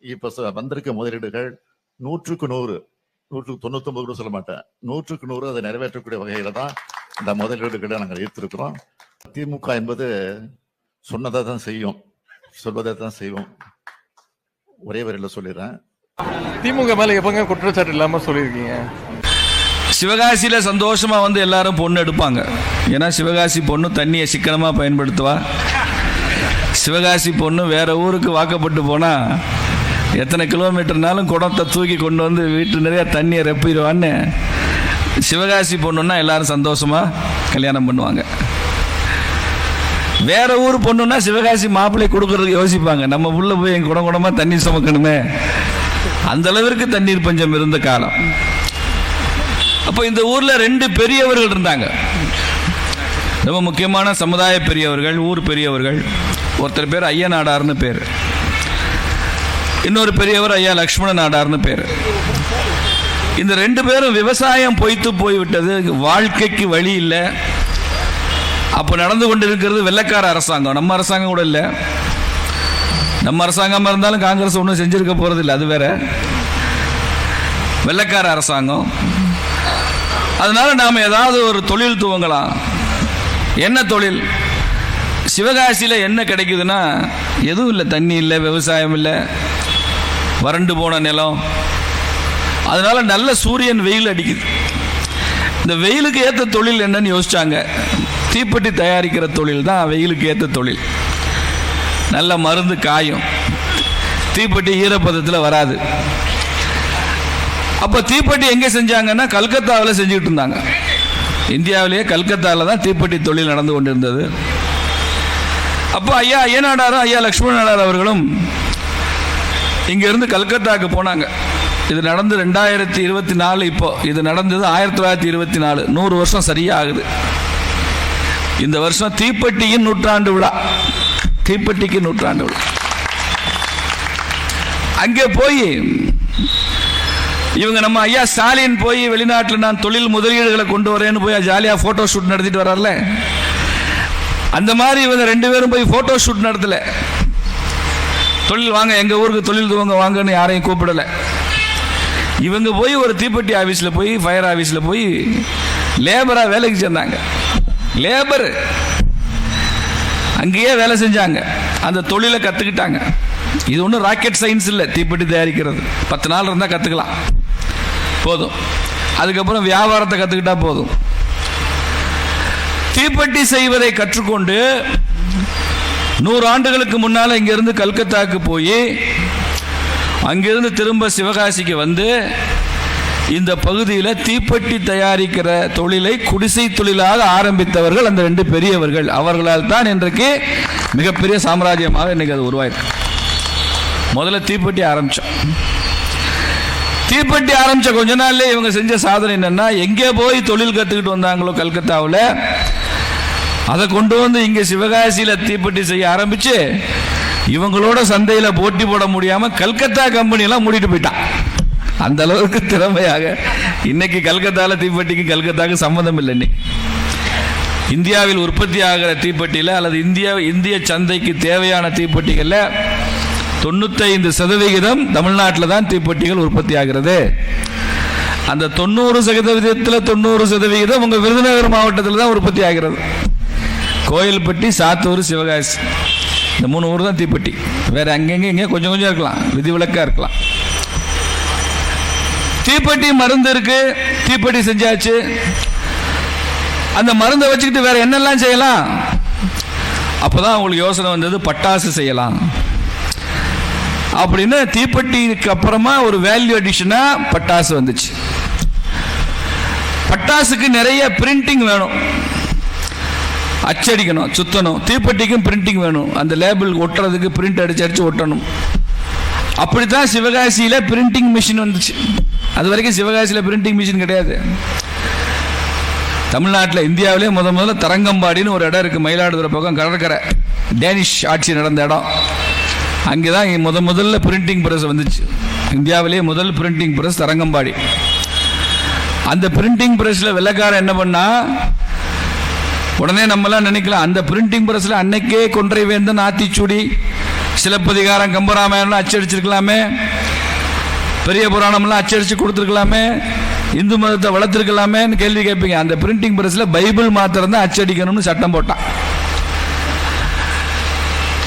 இப்ப வந்திருக்க முதலீடுகள் நூற்றுக்கு நூறு. நூற்றுக்கு தொண்ணூத்தி கூட சொல்ல மாட்டேன். நூற்றுக்கு நூறு அதை நிறைவேற்றக்கூடிய வகையில தான் இந்த முதலீடுகளை நாங்கள் ஈர்த்திருக்கிறோம். திமுக என்பது சொன்னதை தான் செய்யும். சொல்வதை தான் செய்வோம். ஒரே வரையில சொல்லிடுறேன். திமுக மேல எப்பங்க குற்றச்சாட்டு இல்லாம சொல்லியிருக்கீங்க. சிவகாசியில சந்தோஷமா வந்து எல்லாரும் பொண்ணு எடுப்பாங்க. ஏன்னா சிவகாசி பொண்ணு தண்ணியை சிக்கனமா பயன்படுத்துவா. சிவகாசி பொண்ணு வேற ஊருக்கு வாக்கப்பட்டு போனா எத்தனை கிலோமீட்டர்னாலும் குடத்தை தூக்கி கொண்டு வந்து வீட்டு நிறைய தண்ணியை ரெப்பிடுவான்னு சிவகாசி பொண்ணுன்னா எல்லாரும் சந்தோஷமா கல்யாணம் பண்ணுவாங்க. வேற ஊர் பொண்ணுன்னா சிவகாசி மாப்பிள்ளை கொடுக்கறதுக்கு யோசிப்பாங்க. நம்ம உள்ள போய் என் குடம் குடமா தண்ணி சுமக்கணுமே. அந்த அளவிற்கு தண்ணீர் பஞ்சம் இருந்த காலம். அப்போ இந்த ஊர்ல ரெண்டு பெரியவர்கள் இருந்தாங்க. ரொம்ப முக்கியமான சமுதாய பெரியவர்கள் ஊர் பெரியவர்கள். ஒருத்தர் பேர் ஐயநாடார்னு பேர். இன்னொரு பெரியவர் ஐயா லக்ஷ்மண நாடார்னு பேர். இந்த ரெண்டு பேரும் விவசாயம் பொய்த்து போய்விட்டது வாழ்க்கைக்கு வழி இல்லை. அப்போ நடந்து கொண்டிருக்கிறது வெள்ளக்கார அரசாங்கம். நம்ம அரசாங்கம் கூட இல்லை. நம்ம அரசாங்கமாக இருந்தாலும் காங்கிரஸ் ஒன்றும் செஞ்சுருக்க போறது இல்லை அது வேற. வெள்ளக்கார அரசாங்கம். அதனால நாம் ஏதாவது ஒரு தொழில் துவங்கலாம். என்ன தொழில்? சிவகாசியில் என்ன கிடைக்குதுன்னா எதுவும் இல்லை தண்ணி இல்லை விவசாயம் இல்லை. வறண்டு போன நிலம். அதனால நல்ல சூரியன் வெயில் அடிக்குது. இந்த வெயிலுக்கு ஏற்ற தொழில் என்னன்னு யோசிச்சாங்க. தீப்பெட்டி தயாரிக்கிற தொழில் தான் வெயிலுக்கு ஏற்ற தொழில். நல்ல மருந்து காயும். தீப்பெட்டி ஈரப்பதத்தில் வராது. அப்போ தீப்பெட்டி எங்கே செஞ்சாங்கன்னா கல்கத்தாவில் செஞ்சுக்கிட்டு இருந்தாங்க. இந்தியாவிலேயே கல்கத்தாவில் தான் தீப்பெட்டி தொழில் நடந்து கொண்டிருந்தது. அப்போ ஐயா ஐயனாடாரும் ஐயா லக்ஷ்மண நாடார் அவர்களும் இங்கேருந்து கல்கத்தாவுக்கு போனாங்க. இது நடந்து ரெண்டாயிரத்தி இருபத்தி நாலு இப்போ. இது நடந்தது ஆயிரத்தி தொள்ளாயிரத்தி இருபத்தி நாலு. நூறு வருஷம் சரியாகுது. இந்த வருஷம் தீப்பெட்டியின் நூற்றாண்டு விழா. தீப்பெட்டிக்கு நூற்றாண்டு விழா. அங்கே போய் இவங்க நம்ம ஐயா ஸ்டாலின் போய் வெளிநாட்டில் நான் தொழில் முதலீடுகளை கொண்டு வரேன்னு போய் ஜாலியாக ஃபோட்டோ ஷூட் நடத்திட்டு வர்றார்ல. அந்த மாதிரி இவங்க ரெண்டு பேரும் போய் ஃபோட்டோ ஷூட் நடத்தலை. தொழில் வாங்க எங்கள் ஊருக்கு தொழில் துவங்க வாங்கன்னு யாரையும் கூப்பிடல. இவங்க போய் ஒரு தீப்பெட்டி ஆஃபீஸில் போய் ஃபயர் ஆஃபீஸில் போய் லேபராக வேலைக்கு சேர்ந்தாங்க. லேபர் அங்கேயே வேலை செஞ்சாங்க. அந்த தொழிலை கற்றுக்கிட்டாங்க இது ஒன்றும் ராக்கெட் சயின்ஸ் இல்லை தீப்பெட்டி தயாரிக்கிறது. பத்து நாள் இருந்தால் கற்றுக்கலாம் போதும். அதுக்கப்புறம் வியாபாரத்தை கற்றுக்கிட்டா போதும். தீப்பெட்டி செய்வதை கற்றுக்கொண்டு நூறு ஆண்டுகளுக்கு முன்னால் இங்கிருந்து கல்கத்தாவுக்கு போய் அங்கிருந்து திரும்ப சிவகாசிக்கு வந்து இந்த பகுதியில் தீப்பெட்டி தயாரிக்கிற தொழிலை குடிசை தொழிலாக ஆரம்பித்தவர்கள் அந்த ரெண்டு பெரியவர்கள். அவர்களால் தான் இன்றைக்கு மிகப்பெரிய சாம்ராஜ்யமாக இன்னைக்கு அது உருவாயிருக்கு. முதல்ல தீப்பெட்டி ஆரம்பித்தோம் தீப்பெட்டி ஆரம்பித்த கொஞ்ச நாள்லேயே இவங்க செஞ்ச சாதனை என்னென்னா எங்கே போய் தொழில் கற்றுக்கிட்டு வந்தாங்களோ கல்கத்தாவில் அதை கொண்டு வந்து இங்க சிவகாசியில தீப்பெட்டி செய்ய ஆரம்பிச்சு இவங்களோட சந்தையில போட்டி போட முடியாம கல்கத்தா கம்பெனி எல்லாம் மூடிட்டு போயிட்டான். அந்த அளவுக்கு திறமையாக இன்னைக்கு கல்கத்தால தீப்பெட்டிக்கு கல்கத்தாக்கு சம்மந்தம் இல்லை இன்னைக்கு. இந்தியாவில் உற்பத்தி ஆகிற தீப்பெட்டியில் அல்லது இந்தியா இந்திய சந்தைக்கு தேவையான தீப்பெட்டிகளில் தொண்ணூத்தைந்து சதவிகிதம் தமிழ்நாட்டில் தான் தீப்பெட்டிகள் உற்பத்தி ஆகிறது. அந்த தொண்ணூறு சதவீதத்தில் தொண்ணூறு சதவிகிதம் உங்கள் விருதுநகர் மாவட்டத்தில் தான் உற்பத்தி ஆகிறது. கோயில்பட்டி சாத்தூர் சிவகாசி. இந்த மூணு ஊர் தான் தீப்பெட்டி. வேற அங்கங்கே இங்கே கொஞ்சம் கொஞ்சம் இருக்கலாம். விதிவிலக்கா இருக்கலாம். தீப்பெட்டி மருந்து இருக்கு. தீப்பெட்டி செஞ்சாச்சு. அந்த மருந்தை வச்சுக்கிட்டு வேற என்னெல்லாம் செய்யலாம்? அப்போதான் உங்களுக்கு யோசனை வந்தது பட்டாசு செய்யலாம். அப்படின்னு தீப்பெட்டிக்கு அப்புறமா ஒரு வேல்யூ அடிஷனாக பட்டாசு வந்துச்சு. பட்டாசுக்கு நிறைய பிரிண்டிங் வேணும். அச்சடிக்கணும் சுத்தணும். தீப்பெட்டிக்கும் பிரிண்டிங் வேணும். அந்த லேபிள் ஒட்டுறதுக்கு பிரிண்ட் அடிச்சு அடிச்சு ஒட்டணும். அப்படித்தான் சிவகாசியில பிரிண்டிங் மிஷின் வந்துச்சு. அது வரைக்கும் சிவகாசியில பிரிண்டிங் மிஷின் கிடையாது. தமிழ்நாட்டில் இந்தியாவிலே முத முதல்ல தரங்கம்பாடின்னு ஒரு இடம் இருக்குது மயிலாடுதுறை பக்கம் கடற்கரை. டேனிஷ் ஆட்சி நடந்த இடம். அங்கே தான் முத முதல்ல பிரிண்டிங் பிரஸ் வந்துச்சு. இந்தியாவிலேயே முதல் பிரிண்டிங் ப்ரெஸ் தரங்கம்பாடி. அந்த பிரிண்டிங் ப்ரெஸ்ஸில் வெள்ளக்காரன் என்ன பண்ணால் உடனே நம்மலாம் நினைக்கலாம் அந்த பிரிண்டிங் பிரஸ்ல அன்னைக்கே கொன்றை வேந்தன் ஆத்திச்சூடி சிலப்பதிகாரம் கம்பராமாயணம்லாம் அச்சடிச்சிருக்கலாமே பெரிய புராணம்லாம் அச்சடிச்சு கொடுத்துருக்கலாமே இந்து மதத்தை வளர்த்துருக்கலாமேன்னு கேள்வி கேட்பீங்க. அந்த பிரிண்டிங் பிரஸ்ல பைபிள் மாத்திரம் தான் அச்சடிக்கணும்னு சட்டம் போட்டான்.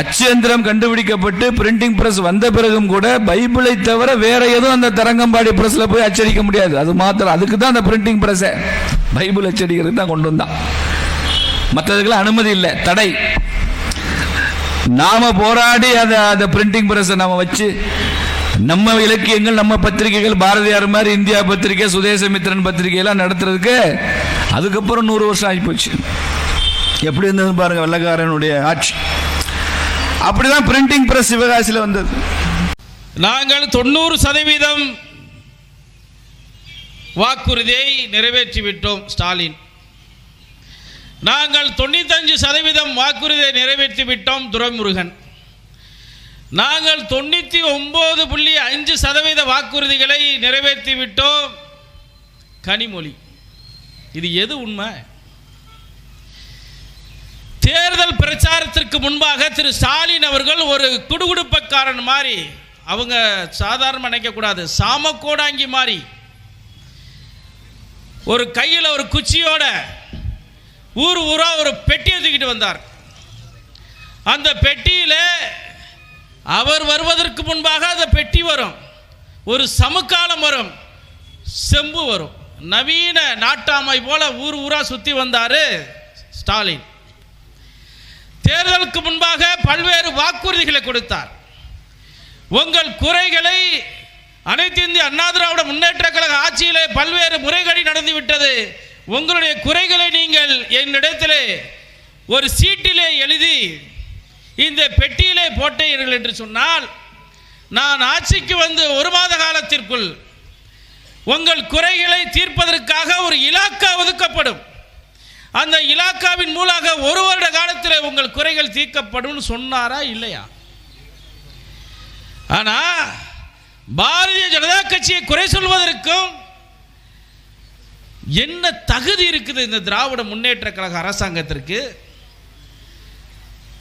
அச்சந்திரம் கண்டுபிடிக்கப்பட்டு பிரிண்டிங் பிரஸ் வந்த பிறகும் கூட பைபிளை தவிர வேற எதுவும் அந்த தரங்கம்பாடி பிரஸ்ல போய் அச்சடிக்க முடியாது. அது மாத்திரம் அதுக்கு தான் அந்த பிரிண்டிங் பிரஸ் பைபிள் அச்சடிக்கிறது தான் கொண்டு வந்தான். மற்றதுக்கெல்லாம் அனுமதி இல்லை. தடை. நாம போராடி அதை அந்த பிரிண்டிங் பிரஸ் நாம வச்சு நம்ம இலக்கியங்கள் நம்ம பத்திரிகைகள் பாரதியார் மாதிரி இந்தியா பத்திரிகை சுதேசமித்திரன் பத்திரிகையெல்லாம் நடத்துறதுக்கு அதுக்கப்புறம் நூறு வருஷம் ஆகிப்போச்சு. எப்படி இருந்தது பாருங்க வெள்ளக்காரனுடைய ஆட்சி. அப்படிதான் பிரிண்டிங் பிரஸ் சிவகாசியில் வந்தது. நாங்கள் தொண்ணூறு சதவீதம் வாக்குறுதியை நிறைவேற்றிவிட்டோம் ஸ்டாலின். நாங்கள் தொண்ணூத்தஞ்சு சதவீதம் வாக்குறுதியை நிறைவேற்றி விட்டோம் துரைமுருகன். நாங்கள் தொண்ணூற்றி ஒம்பது புள்ளி அஞ்சு சதவீத வாக்குறுதிகளை நிறைவேற்றி விட்டோம் கனிமொழி. இது எது உண்மை? தேர்தல் பிரச்சாரத்திற்கு முன்பாக திரு ஸ்டாலின் அவர்கள் ஒரு குடுகுடுப்பக்காரன் மாதிரி அவங்க சாதாரணமாக நினைக்கக்கூடாது சாமக்கோடாங்கி மாதிரி ஒரு கையில் ஒரு குச்சியோட ஊர் ஊரா ஒரு பெட்டியை தூக்கிட்டு வந்தார். அந்த பெட்டியில் அவர் வருவதற்கு முன்பாக அந்த பெட்டி வரும். ஒரு சமுக்காலம் வரும். செம்பு வரும். நவீன நாட்டாமை போல ஊர் ஊரா சுற்றி வந்தார் ஸ்டாலின். தேர்தலுக்கு முன்பாக பல்வேறு வாக்குறுதிகளை கொடுத்தார். உங்கள் குறைகளை அனைத்து இந்திய அண்ணா திராவிட முன்னேற்ற கழக ஆட்சியிலே பல்வேறு முறைகேடு நடந்துவிட்டது உங்களுடைய குறைகளை நீங்கள் என்னிடத்திலே ஒரு சீட்டிலே எழுதி இந்த பெட்டியிலே போட்டீர்கள் என்று சொன்னால் நான் ஆட்சிக்கு வந்து ஒரு மாத காலத்திற்குள் உங்கள் குறைகளை தீர்ப்பதற்காக ஒரு இலாக்கா ஒதுக்கப்படும். அந்த இலாக்காவின் மூலமாக ஒரு வருட காலத்தில் உங்கள் குறைகள் தீர்க்கப்படும் சொன்னாரா இல்லையா? ஆனால் பாரதிய ஜனதா கட்சியை குறை சொல்வதற்கும் என்ன தகுதி இருக்குது இந்த திராவிட முன்னேற்ற கழக அரசாங்கத்திற்கு?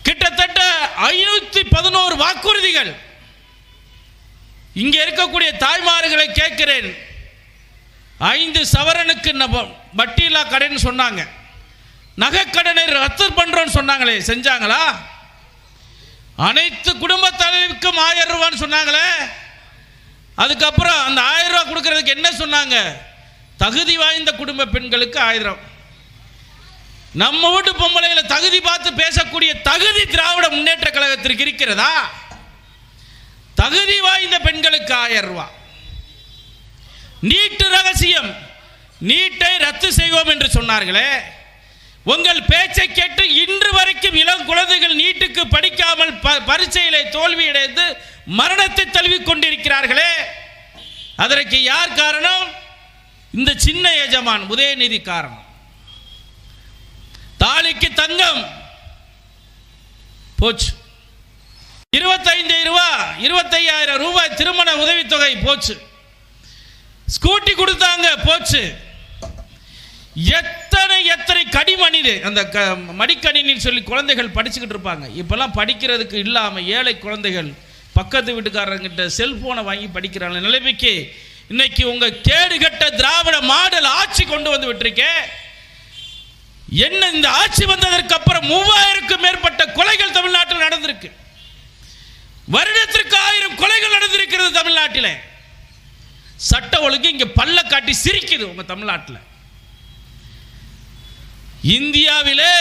கிட்டத்தட்ட ஐநூத்தி பதினோரு வாக்குறுதிகள். இங்கே இருக்கக்கூடிய தாய்மார்களை கேட்கிறேன். ஐந்து சவரனுக்கு வட்டியில்லா கடன் சொன்னாங்க. நகைக்கடனை ரத்து பண்றோம்னு சொன்னாங்களே செஞ்சாங்களா? அனைத்து குடும்ப தலைவிக்கும் ஆயிரம் ரூபான்னு சொன்னாங்களே. அதுக்கப்புறம் அந்த ஆயிரம் ரூபா கொடுக்கறதுக்கு என்ன சொன்னாங்க? தகுதி வாய்ந்த குடும்ப பெண்களுக்கு ஆயிரம். நம்ம வீட்டு பொம்பளைகளை தகுதி பார்த்து பேசக்கூடிய தகுதி திராவிட முன்னேற்ற கழகத்திற்கு இருக்கிறதா? தகுதி வாய்ந்த பெண்களுக்கு ஆயிரம் ரூபாய் நீட்டு ரகசியம் நீட்டை ரத்து செய்வோம் என்று சொன்னார்களே. உங்கள் பேச்சை கேட்டு இன்று வரைக்கும் இளம் குழந்தைகள் நீட்டுக்கு படிக்காமல் ப- பரீட்சையிலே தோல்வியடைந்து மரணத்தை தழுவிக் கொண்டிருக்கிறார்களே. அதற்கு யார் காரணம்? இந்த சின்ன எஜமான் உதயநிதி காரணம். தாலிக்கு தங்கம். போச்சு. இருபத்தைந்து ரூபா இருபத்தையாயிரம் ரூபாய் திருமண உதவித்தொகை போச்சு. ஸ்கூட்டி கொடுத்தாங்க போச்சு. எத்தனை எத்தனை கடிமணிது அந்த க மடிக்கணினின்னு சொல்லி குழந்தைகள் படிச்சுக்கிட்டு இருப்பாங்க. இப்போல்லாம் படிக்கிறதுக்கு இல்லாமல் ஏழை குழந்தைகள் பக்கத்து வீட்டுக்காரங்கிட்ட செல்போனை வாங்கி படிக்கிறாங்க. நிலைமைக்கு இன்னைக்கு உங்க கேடுகட்ட திராவிட மாடல் ஆட்சி கொண்டு வந்து விட்டுருக்கேன் என்ன இந்த ஆட்சி வந்ததற்கு அப்புறம் மூவாயிரக்கும் மேற்பட்ட கொலைகள் தமிழ்நாட்டில் நடந்திருக்கு. வருடத்திற்கு ஆயிரம் கொலைகள் நடந்திருக்கிறது தமிழ்நாட்டில். சட்ட ஒழுங்கு இங்க பல்ல காட்டி சிரிக்குது உங்க தமிழ்நாட்டில். இந்தியாவிலே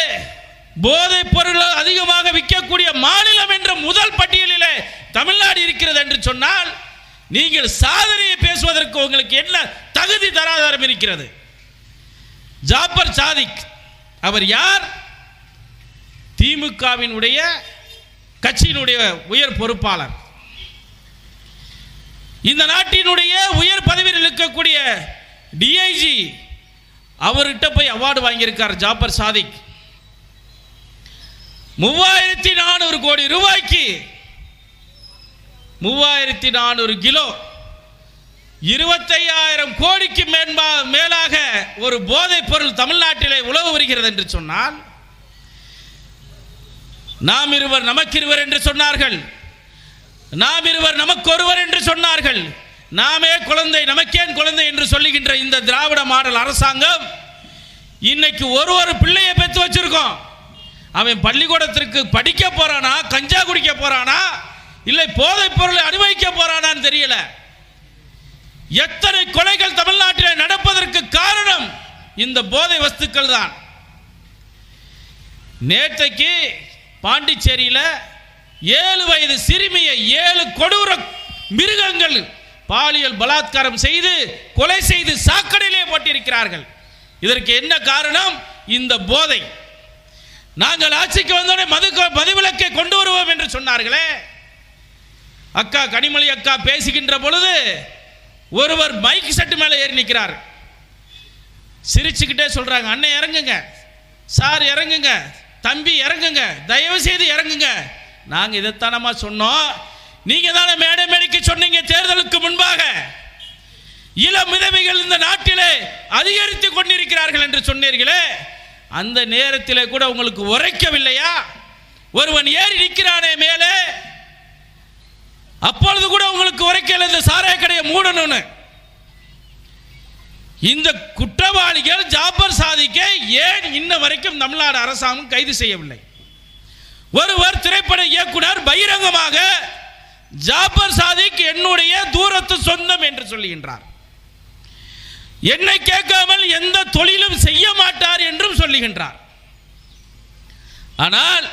போதைப் பொருள் அதிகமாக விற்கக்கூடிய மாநிலம் என்ற முதல் பட்டியலிலே தமிழ்நாடு இருக்கிறது என்று சொன்னால் நீங்கள் சாதனையை பேசுவதற்கு உங்களுக்கு என்ன தகுதி தராதாரம் இருக்கிறது? ஜாபர் சாதிக் அவர் யார்? திமுகவினுடைய கட்சியினுடைய உயர் பொறுப்பாளர். இந்த நாட்டினுடைய உயர் பதவியில் இருக்கக்கூடிய டிஐஜி அவர்கிட்ட போய் அவார்டு வாங்கியிருக்கார் ஜாபர் சாதிக். மூவாயிரத்தி நானூறு கோடி ரூபாய்க்கு மூவாயிரத்தி நானூறு கிலோ. இருபத்தையாயிரம் கோடிக்கு மேன்பா மேலாக ஒரு போதைப் பொருள் தமிழ்நாட்டிலே உழவு வருகிறது என்று சொன்னால் நாம் இருவர் நமக்கிருவர் என்று சொன்னார்கள். நாம் இருவர் நமக்கொருவர் என்று சொன்னார்கள். நாமே குழந்தை நமக்கேன் குழந்தை என்று சொல்லுகின்ற இந்த திராவிட மாடல் அரசாங்கம் இன்னைக்கு ஒரு ஒரு பிள்ளையை பெற்று வச்சிருக்கோம். அவன் பள்ளிக்கூடத்திற்கு படிக்க போறானா கஞ்சா குடிக்க போறானா இல்லை போதைப் பொருளை அனுபவிக்க போறானான்னு தெரியல. எத்தனை கொலைகள் தமிழ்நாட்டில் நடப்பதற்கு காரணம் இந்த போதை வஸ்துக்கள் தான். நேற்றைக்கு பாண்டிச்சேரியில் ஏழு வயது சிறுமியை ஏழு கொடூர மிருகங்கள் பாலியல் பலாத்காரம் செய்து கொலை செய்து சாக்கடையிலே போட்டிருக்கிறார்கள். இதற்கு என்ன காரணம்? இந்த போதை. நாங்கள் ஆட்சிக்கு வந்தோடனே மது மதுவிலக்கை கொண்டு வருவோம் என்று சொன்னார்களே. அக்கா கனிமொழி அக்கா பேசுகின்ற பொழுது ஒருவர் மைக் செட்டு மேலே ஏறி நிற்கிறார். சிரிச்சுக்கிட்டே சொல்றாங்க அண்ணன் இறங்குங்க. சார் இறங்குங்க. தம்பி இறங்குங்க. தயவு செய்து இறங்குங்க. நாங்கள் இதைத்தானமா சொன்னோம். நீங்க தானே மேடை மேடைக்கு சொன்னீங்க தேர்தலுக்கு முன்பாக. இளம் விதவைகள் இந்த நாட்டிலே அதிகரித்து கொண்டிருக்கிறார்கள் என்று சொன்னீர்களே. அந்த நேரத்தில் கூட உங்களுக்கு உரைக்கவில்லையா? ஒருவன் ஏறி நிற்கிறானே மேலே. அப்பொழுது கூட உங்களுக்கு உரைக்கல இந்த சாராய கடையை மூடணும்னு. இந்த குற்றவாளிகள் ஜாபர் சாதிக்க ஏன் இன்ன வரைக்கும் தமிழ்நாடு அரசாங்கம் கைது செய்யவில்லை? ஒருவர் திரைப்பட இயக்குனர் பகிரங்கமாக ஜாபர் சாதிக் என்னுடைய தூரத்து சொந்தம் என்று சொல்லுகின்றார். என்னை கேட்காமல் எந்த தொழிலும் செய்ய மாட்டார் என்றும் சொல்லுகின்றார். ஆனால்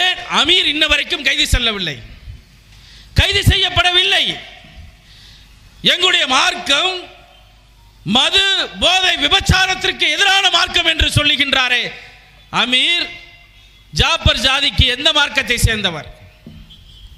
ஏன் அமீர் இன்ன வரைக்கும் கைது செல்லவில்லை? கைது செய்யப்படவில்லை. எங்களுடைய மார்க்கம் மது போதை விபச்சாரத்திற்கு எதிரான மார்க்கம் என்று சொல்லுகின்றாரே. அமீர் ஜாபர் ஜாதிக்கு எந்த மார்க்கத்தை சேர்ந்தவர்?